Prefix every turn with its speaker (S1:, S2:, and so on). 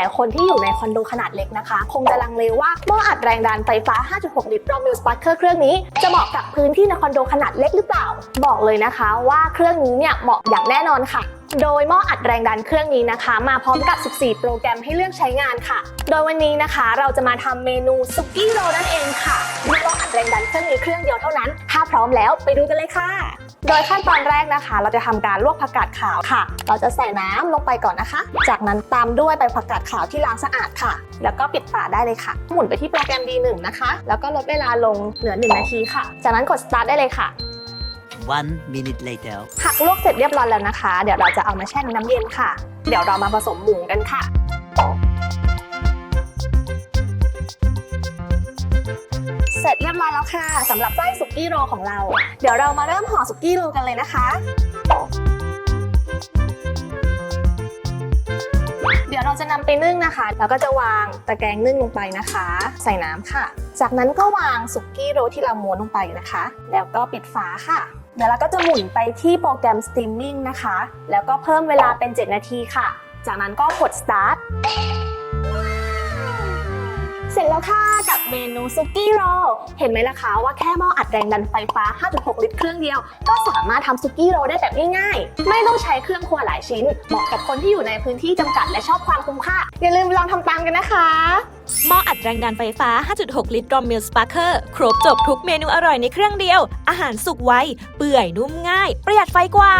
S1: ลาย ๆ คนที่อยู่ในคอนโดขนาดเล็กนะคะ คงจะลังเลว่าหม้ออัดแรงดันไฟฟ้า 5.6 ลิตร Romeo Sparker เครื่องนี้จะเหมาะกับพื้นที่ในคอนโดขนาดเล็กหรือเปล่า บอกเลยนะคะว่าเครื่องนี้เนี่ยเหมาะอย่างแน่นอนค่ะ โดยหม้ออัดแรงดันเครื่องนี้นะคะ มาพร้อมกับ 14 โปรแกรมให้เลือกใช้งานค่ะ โดยวันนี้นะคะเราจะมาทำเมนูซุกี้โรนั่นเองค่ะด้วยหม้ออัดแรงดันเครื่องนี้เครื่องเดียวเท่านั้น ถ้าพร้อมแล้วไปดูกันเลยค่ะ โดยขั้นตอนแรกนะคะ เราจะทำการลวกผักกาดขาวค่ะ เราจะใส่น้ำลงไปก่อนนะคะ จากนั้นตามด้วยใบผักกาดขาวที่ล้างสะอาดค่ะ แล้วก็ปิดฝาได้เลยค่ะ หมุนไปที่โปรแกรม D1 นะคะ แล้วก็ลดเวลาลงเหลือ 1 นาทีค่ะ จากนั้นกด start ได้เลยค่ะ
S2: One minute later.
S1: ผักลวกเสร็จเรียบร้อยแล้วนะคะ เดี๋ยวเราจะเอามาแช่ในน้ำเย็นค่ะ เดี๋ยวเรามาผสมหมูกันค่ะเสร็จเรียบร้อยแล้วค่ะสำหรับไส้สุกี้โรของเรา เดี๋ยวเรามาเริ่มห่อสุกี้โรกันเลยนะคะ เดี๋ยวเราจะนำไปนึ่งนะคะ แล้วก็จะวางตะแกรงนึ่งลงไปนะคะ ใส่น้ำค่ะ จากนั้นก็วางสุกี้โรที่เราม้วนลงไปนะคะ แล้วก็ปิดฝาค่ะ ดี๋ยวเราก็จะหมุนไปที่โปรแกรม Steaming นะคะ แล้วก็เพิ่มเวลาเป็น 7 นาทีค่ะ จากนั้นก็กด start เสร็จแล้วค่ะกับเมนูซุกี้โรลเห็นไหมล่ะคะว่าแค่หม้ออัดแรงดันไฟฟ้า 5.6 ลิตรเครื่องเดียว ก็สามารถทำซุกี้โรลได้แบบง่ายๆ ไม่ต้องใช้เครื่องครัวหลายชิ้น เหมาะกับคนที่อยู่ในพื้นที่จำกัดและชอบความคุ้มค่า อย่าลืมลองทำตามกันนะคะ
S3: หม้ออัดแรงดันไฟฟ้า 5.6 ลิตรรอมมิลสปาร์เกอร์ครบจบทุกเมนูอร่อยในเครื่องเดียว อาหารสุกไว เปื่อยนุ่มง่าย ประหยัดไฟกว่า